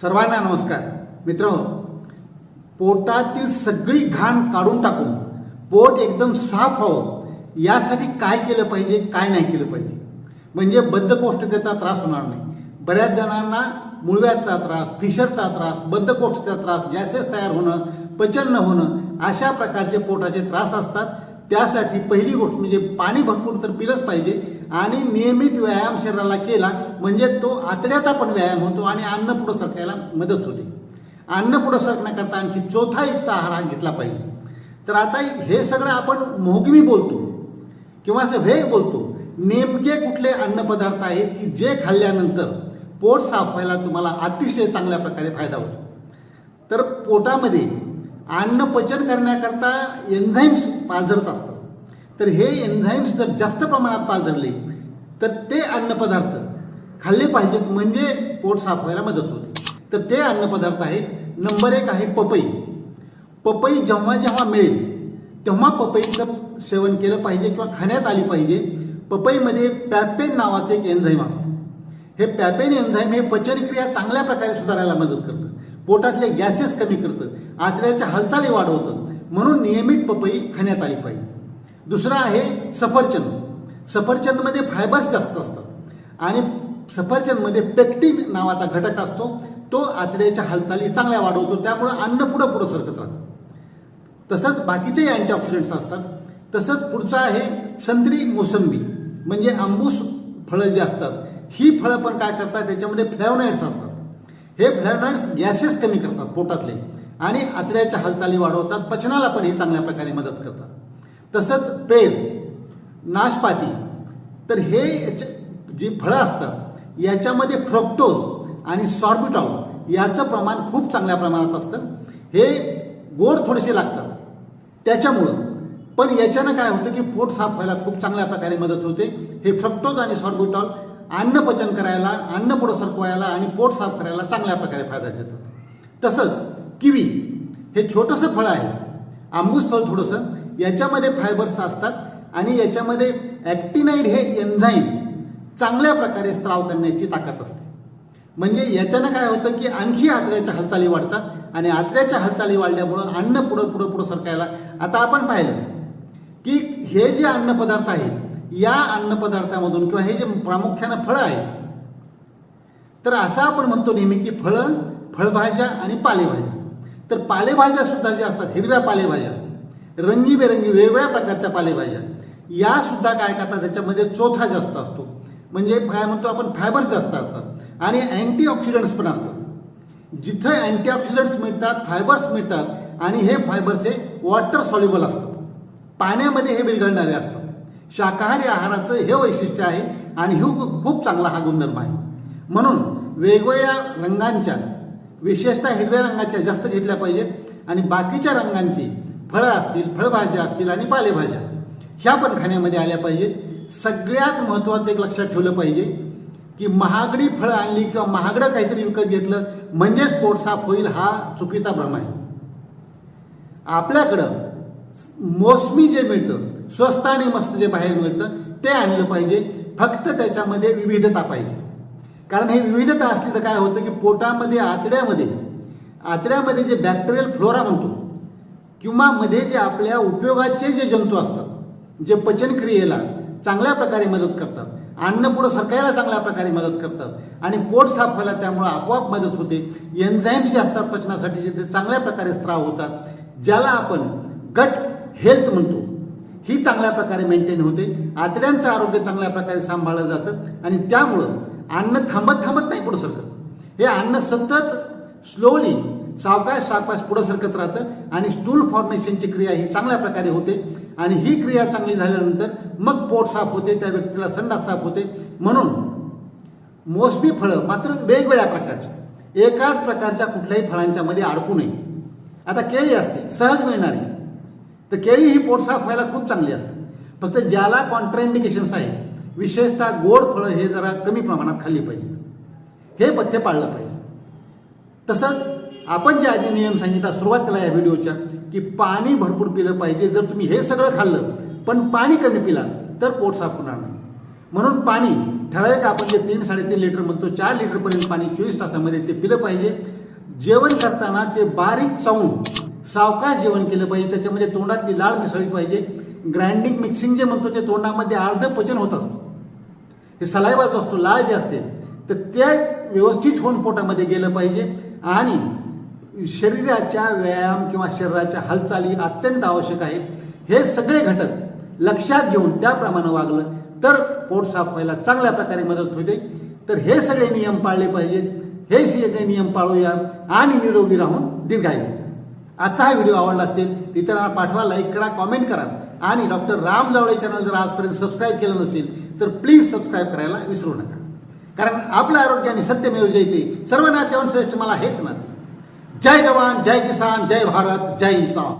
सर्वांना नमस्कार. मित्र पोटातील सगळी घाण काढून टाकून पोट एकदम साफ व्हावं यासाठी काय केलं पाहिजे काय नाही केलं पाहिजे? म्हणजे बद्धकोष्ठतेचा त्रास होणार नाही. बऱ्याच जणांना मुळव्याचा त्रास फिशरचा त्रास बद्धकोष्ठतेचा त्रास गॅसेस तयार होणं पचन न होणं अशा प्रकारचे पोटाचे त्रास असतात. त्यासाठी पहिली गोष्ट म्हणजे पाणी भरपूर तर पिलंच पाहिजे आणि नियमित व्यायाम शरीराला केला म्हणजे तो आतड्याचा पण व्यायाम होतो आणि अन्न पुढं सरकायला मदत होते. अन्न पुढं सरकण्याकरता आणखी चौथा युक्त आहार हा घेतला पाहिजे. तर आता हे सगळं आपण मोहगमी बोलतो किंवा असं वेग बोलतो. नेमके कुठले अन्नपदार्थ आहेत की जे खाल्ल्यानंतर पोट साफ व्हायला तुम्हाला अतिशय चांगल्या प्रकारे फायदा होतो. तर पोटामध्ये अन्न पचन करण्याकरता एन्झाईम्स पाझरत असतात. तर हे एन्झाईम्स जर जास्त प्रमाणात पाझरले तर ते अन्नपदार्थ खाल्ले पाहिजेत म्हणजे पोट साफ व्हायला मदत होते. तर ते अन्नपदार्थ आहेत नंबर एक आहे पपई. पपई जेव्हा जेव्हा मिळेल तेव्हा पपईचं सेवन केलं पाहिजे किंवा खाण्यात आली पाहिजे. पपईमध्ये पॅपेन नावाचं एक एन्झाईम असतं. हे पॅपेन एन्झाईम हे पचनक्रिया चांगल्या प्रकारे सुधारायला मदत करतं. पोटातले गॅसेस कमी करतं. आतड्याच्या हालचाली वाढवतं. म्हणून नियमित पपई खाण्यात आली पाहिजे. दुसरं आहे सफरचंद. सफरचंदमध्ये फायबर्स जास्त असतात. आणि सफरचंदमध्ये पेक्टिन नावाचा घटक असतो. तो आतड्याच्या हालचाली चांगल्या वाढवतो. त्यामुळं अन्न पुढं पुढं सरकत राहतं. तसंच बाकीचेही अँटीऑक्सिडंट्स असतात. तसंच पुढचं आहे संत्री मोसंबी. म्हणजे आंबूस फळं जी असतात ही फळं पण काय करतात? त्याच्यामध्ये फ्लॅवनाईड्स असतात. हे फ्लॅवनाईड्स गॅसेस कमी करतात पोटातले. आणि आतड्याच्या हालचाली वाढवतात पचनाला पण हे चांगल्या प्रकारे मदत करतात. तसंच पेर नाशपाती तर हे याच्या- जी फळं असतात याच्यामध्ये फ्रक्टोज आणि सॉर्बिटॉल याचं प्रमाण खूप चांगल्या प्रमाणात असतं. हे गोड थोडेसे लागतात. त्याच्यामुळं पण याच्यानं काय होतं की पोट साफ व्हायला खूप चांगल्या प्रकारे मदत होते. हे फ्रक्टोज आणि सॉर्बिटॉल अन्न पचन करायला अन्न पुढं सरकवायला आणि पोट साफ करायला चांगल्या प्रकारे फायदा देतात तसंच किवी हे छोटंसं फळ आहे. आंबूस फळ थोडंसं. याच्यामध्ये फायबर्स असतात आणि याच्यामध्ये ॲक्टिनाईड हे एन्झाईम चांगल्या प्रकारे स्त्राव करण्याची ताकद असते. म्हणजे याच्यानं काय होतं की आणखी आतड्याच्या हालचाली वाढतात आणि आतड्याच्या हालचाली वाढल्यामुळं अन्न पुढं पुढं पुढं सरकायला आता आपण पाहिलं की हे जे अन्नपदार्थ आहेत या अन्नपदार्थामधून किंवा हे जे प्रामुख्यानं फळं आहेत तर असं आपण म्हणतो नेहमी की फळं फळभाज्या आणि पालेभाज्या. तर पालेभाज्या सुद्धा ज्या असतात हिरव्या पालेभाज्या रंगीबेरंगी वेगवेगळ्या प्रकारच्या पालेभाज्या या सुद्धा काय करतात त्याच्यामध्ये चोथा जास्त असतो. म्हणजे काय म्हणतो आपण फायबर्स जास्त असतात. आणि अँटीऑक्सिडंट्स पण असतात. जिथं अँटीऑक्सिडंट्स मिळतात फायबर्स मिळतात आणि हे फायबर्स हे वॉटर सॉल्युबल असतात. पाण्यामध्ये हे विरघळणारे असतात. शाकाहारी आहाराचं हे वैशिष्ट्य आहे आणि हे खूप चांगला हा गुणधर्म आहे. म्हणून वेगवेगळ्या रंगांच्या विशेषतः हिरव्या रंगाच्या जास्त घेतल्या पाहिजेत. आणि बाकीच्या रंगांची फळं असतील फळभाज्या असतील आणि पालेभाज्या ह्या पण खाण्यामध्ये आल्या पाहिजेत. सगळ्यात महत्त्वाचं एक लक्षात ठेवलं पाहिजे की महागडी फळं आणली किंवा महागडं काहीतरी विकत घेतलं म्हणजेच पोट साफ होईल हा चुकीचा भ्रम आहे. आपल्याकडं मोसमी जे मिळतं स्वस्त आणि मस्त जे बाहेर मिळतं ते आणलं पाहिजे. फक्त त्याच्यामध्ये विविधता पाहिजे. कारण हे विविधता असली तर काय होतं की पोटामध्ये आतड्यामध्ये आतड्यामध्ये जे बॅक्टेरियल फ्लोरा म्हणतो किंवा मध्ये जे आपल्या उपयोगाचे जे जंतू असतात जे पचनक्रियेला चांगल्या प्रकारे मदत करतात अन्न पुढं सरकायला चांगल्या प्रकारे मदत करतात आणि पोट साफ व्हायला त्यामुळं आपोआप मदत होते. एन्झाईम्स जे असतात पचनासाठी ते चांगल्या प्रकारे स्त्राव होतात ज्याला आपण गट हेल्थ म्हणतो. ही चांगल्या प्रकारे मेंटेन होते. आतड्यांचं आरोग्य चांगल्या प्रकारे सांभाळलं जातं आणि त्यामुळं अन्न थांबत थांबत नाही पुढं सरकत. हे अन्न सतत स्लोली सावकाश सावकाश पुढं सरकत राहतं आणि स्टूल फॉर्मेशनची क्रिया ही चांगल्या प्रकारे होते आणि ही क्रिया चांगली झाल्यानंतर मग पोट साफ होते त्या व्यक्तीला संडास साफ होते. म्हणून मोसमी फळं मात्र वेगवेगळ्या प्रकारची. एकाच प्रकारच्या कुठल्याही फळांच्या मध्ये अडकू नये. आता केळी असते सहज मिळणारी. तर केळी ही पोट साफ व्हायला खूप चांगली असते. फक्त ज्याला कॉन्ट्राइंडिकेशन्स आहे विशेषतः गोड फळं हे जरा कमी प्रमाणात खाल्ली पाहिजे. हे पथ्य पाळलं पाहिजे. तसंच आपण जे आधी नियम सांगितला सुरुवातीला या व्हिडिओच्या की पाणी भरपूर पिलं पाहिजे जर तुम्ही हे सगळं खाल्लं पण पाणी कमी पिला तर पोट साफ होणार नाही. म्हणून पाणी ठराविक आपण जे तीन साडेतीन लिटर म्हणतो चार लिटरपर्यंत पाणी चोवीस तासामध्ये ते पिलं पाहिजे. जेवण करताना ते बारीक चावून सावकाश जेवण केलं पाहिजे त्याच्यामध्ये तोंडातली लाळ मिसळली पाहिजे. ग्राइंडिंग मिक्सिंग जे म्हणतो ते तोंडामध्ये अर्ध पचन होत असतं. हे सलायवा जो असतो लाळ जे असते तर त्या व्यवस्थित होऊन पोटामध्ये गेलं पाहिजे. आणि शरीराच्या व्यायाम किंवा शरीराच्या हालचाली अत्यंत आवश्यक आहेत. हे सगळे घटक लक्षात घेऊन त्याप्रमाणे वागलं तर पोट साफ व्हायला चांगल्या प्रकारे मदत होते. तर हे सगळे नियम पाळले पाहिजेत. हे सगळे नियम पाळूया आणि निरोगी राहून दीर्घायू. होऊया. आजचा हा व्हिडिओ आवडला असेल इतरांना पाठवा लाईक करा कॉमेंट करा. आणि डॉक्टर राम जावळे चॅनल जर आजपर्यंत सबस्क्राईब केलं नसेल तर प्लीज सबस्क्राईब करायला विसरू नका. कारण आपलं आरोग्य आणि सत्यमेव जयते सर्व नात्यावर श्रेष्ठ मला हेच नाते. जय जवान जय किसान जय भारत जय इन्सान